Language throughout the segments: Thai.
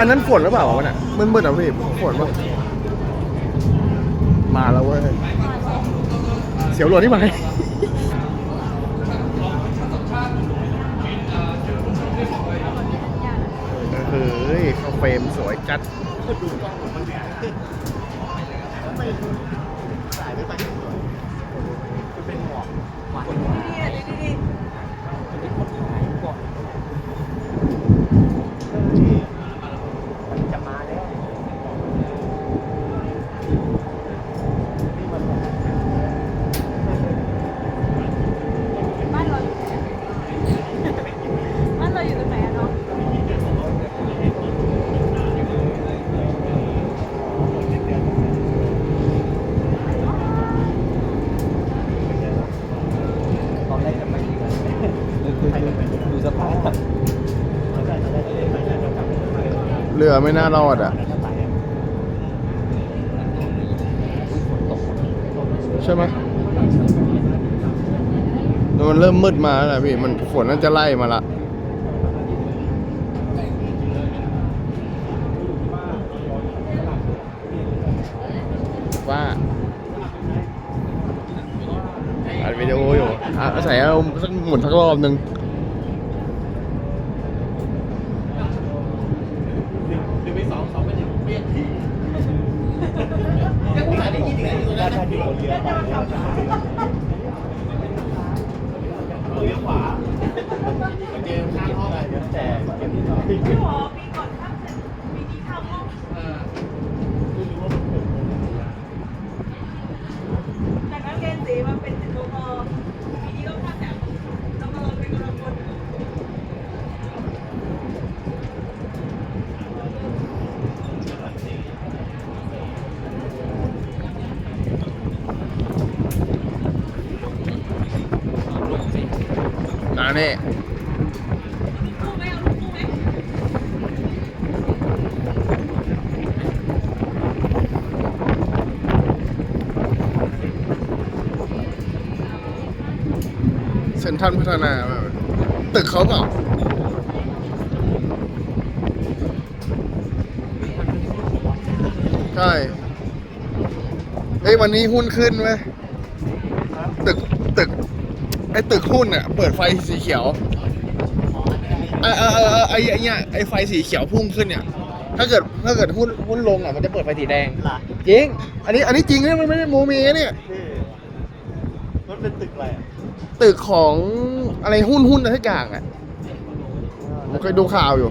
อันนั้นฝนหรือเปล่าวะเนี่ยมืดๆอะพี่ฝนปะมาแล้วเว้ยเสียวหลวนที่ไหมเฮ้ยเขาเฟรมสวยจัดจะมาแล้ว บ้านเราอยู่ไหนอะบ้านเราอยู่ตรงไหนอะเนาะ ตอนแรกจะไปดีกันดูสภาพ เรือไม่น่ารอดอะ ใช่ไหมมันเริ่มมืดมาแล้วนะพี่ มันฝนน่าจะไล่มาละว่าอัดวิดีโออยู่อะอาศัยเอาสักหมุนสักรอบหนึ่ง เลี้ยวขวาเรือไปเจอข้างห้องอะไรแต่เก็บที่นอนพี่หมอปีก่อนข้ามเสร็จปีนี้เข้าห้องจากนักเรียนสีมาเป็นสิบโมปีนี้ก็ข้ามจากน้องมาลงเป็นกำลังคน นาเน่คู่เซ็นทรัลพัฒนาแบบตึกเขาเปล่าใช่เฮ้ยวันนี้หุ้นขึ้นไหมตึก ไอ้ตึกหุ้นอะ เปิดไฟสีเขียวเออเออเออเออไอ้ไอ้เนี่ยไอ้ไฟสีเขียวพุ่งขึ้นเนี่ย ถ้าเกิดถ้าเกิดหุ้นหุ้นลงอะมันจะเปิดไฟสีแดง หลักจริง อันนี้อันนี้จริงนะมันไม่ได้โมเมเนี่ยที่มันเป็นตึกอะไรอะตึกของอะไรหุ้นหุ้นอะไรทุกอย่างอะผมเคยดูข่าวอยู่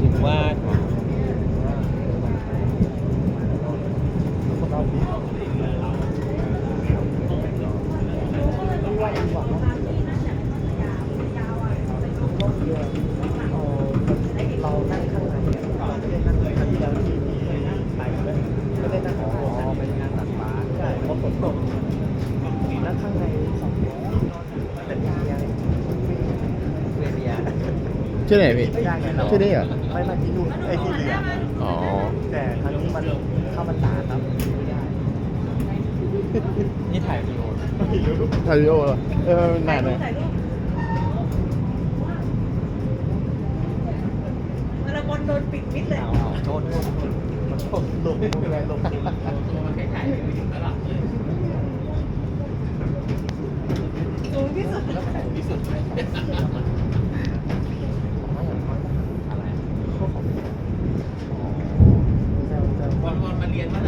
ถึงว่า เรานั่งข้างในเราไม่ได้นั่งข้างที่แล้วที่ที่ไปไม่ได้นั่งข้างในไปงานตัดฟ้าใช่เพราะฝนตกแล้วข้างในสองเป็นเรียเรีย ที่ไหนพี่ไม่ได้ไงเราที่นี่เหรอ ไม่ไม่ที่นู่นไอ้ที่เรืออ๋อ แต่ครั้งนี้มันเข้ามันตาครับไม่ได้นี่ถ่ายวิดีโอถ่ายวิดีโอเหรอเออนานเลยถ่ายรูปเวลาบอลโดนปิดมิดเลยเอาเอาโทษโทษโทษมันโทษลงลงอะไรลงมันแค่ถ่ายวิดีโอแล้วหลับเลยสูงที่สุดแล้วถ่ายที่สุด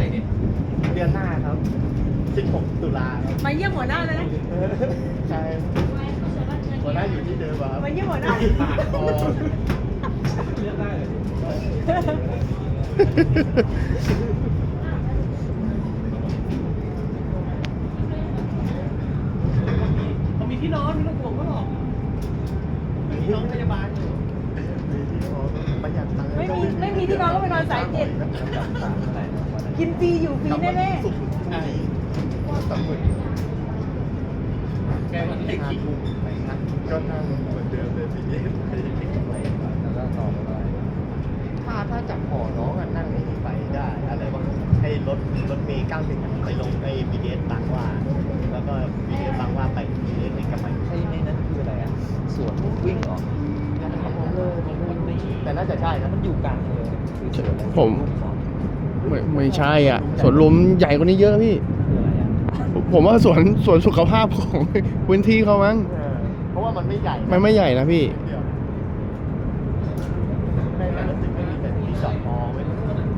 ไหร่เนี่ยเดือนหน้าครับ 16 ตุลาครับมาเยี่ยมหัวหน้าเลยนะใช่หัวหน้าอยู่ที่เดิมครับมาเยี่ยมหัวหน้าเลือกได้เลยเขามีที่นอนไม่ต้องห่วงเขาหรอกมีน้องพยาบาลไม่มีไม่มีที่นอนก็ไปนอนสายเจ็ด กินฟรีอยู่ฟรีแน่สุขใช่ว่าสมุดแกมันไม่คิดไปนะก็นั่งเหมือนเดิมเลยพี่เอ๊แล้วก็ต่อไปถ้าถ้าจากหอน้องอะนั่งนี่ไปได้อะไรวะไอ้รถรถเมย์เก้าสิบไปลงไอ้บีเอสบางว่าแล้วก็บีเอสบางว่าไปบีเอสในกำมะไอ้ในนั้นคืออะไรอะสวนวิ่งเหรอแต่น่าจะใช่นะมันอยู่กลางเลยผม ไม่ไม่ใช่อะสวนลุมใหญ่กว่านี้เยอะพี่ผมผมว่าสวนสวนสุขภาพของพื้นที่เขามั้งเพราะว่ามันไม่ใหญ่มันไม่ใหญ่นะพี่เดียวในแต่ละตึกไม่มีแต่ที่จอดพอไว้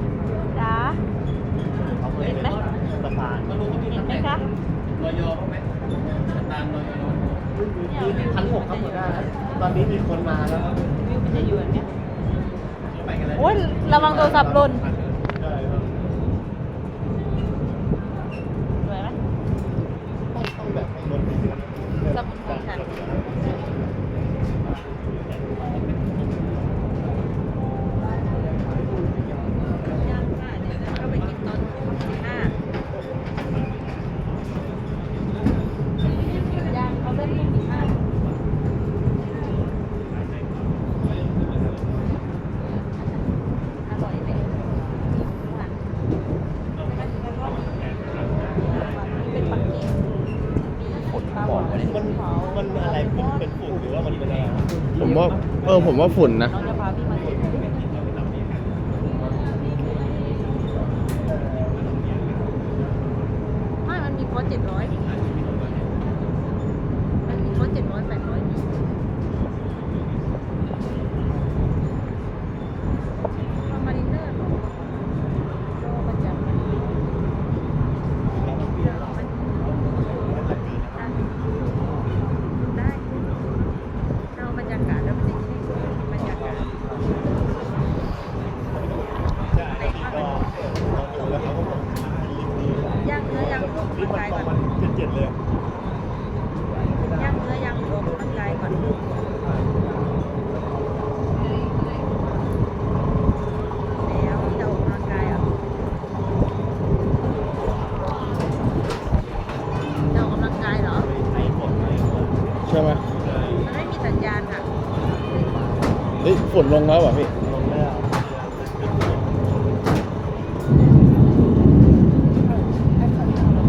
ๆจ้าเขาเลยเป็นสะพานเห็นไหมคะรอยอเขาไหมตามรอยอพันหกครับหัวหน้าตอนนี้มีคนมาแล้ววิวมันจะอยู่แบบเนี้ยไปกันเลยโอ้ยระวังโทรศัพท์หล่น ใช่ครับ สวยไหม ต้องต้องแบบให้รถ สมุนไพรค่ะย่างค่ะเดี๋ยวจะเข้าไปกินตอนสิบห้าย่างเอาเส้นหมูสิบห้าอร่อยไหมค่ะเป็นปักกิ่งมีผลปลาหวาน มันมันอะไรเป็นเป็นฝุ่นหรือว่ามันเป็นอะไร ผมว่า เออผมว่าฝุ่นนะ ไม่มันมีโค้ดเจ็ดร้อยมันมีโค้ดเจ็ดร้อยแปดร้อยทำมาดินเนอร์เหรอรอมันจะมันอะได้เราบรรยากาศแล้วมันจะยิ่งบรรยากาศ ใช่ก็เราดูแล้วเขาก็บอกลิฟต์ดี ย่างเนื้อย่างออก นี่ กำลัง มัน กาย ป ก่ ระ อน มาณเจ็ดเลย ย่างเนื้อย่างออกกำลังกายก่อนแล้วจะออกกำลังกายอะจะออกกำลังกายเหรอ ไอ้ฝนไอ้ฝน ใช่ไหม มันไม่มีสั ญญาณค่ะ เฮ้ยฝุ่นลงแล้วเหรอพี่ ลงแล้ว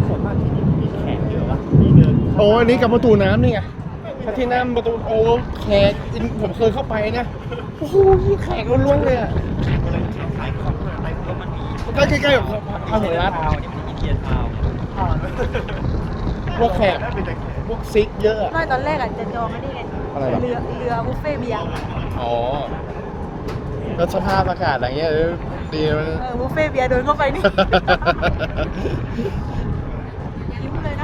ส่วนมากที่นี่มีแขกเยอะวะที่เดินโอ้อันนี้กับประตูน้ำนี่ไงถ้าที่น้ำประตูโอ้แขกผมเคยเข้าไปนะ โอ้โหแขกล้วนๆเลยอะขายของอะไรก็มันมีก็ใกล้ๆกับพาหุรัตน์ทาวนี่มันอีเกียทาวพวกแขกพวกซิกเยอะอะ ไม่ตอนแรกอะจะจองอันนี้ไง อะไรหรอเรือเรือบุฟเฟ่เบียร์อ๋อก็สภาพอากาศอะไรเงี้ยเออดีมัน เออบุฟเฟ่เบียร์โดนเข้าไปนี่ยิ้มเลยนะ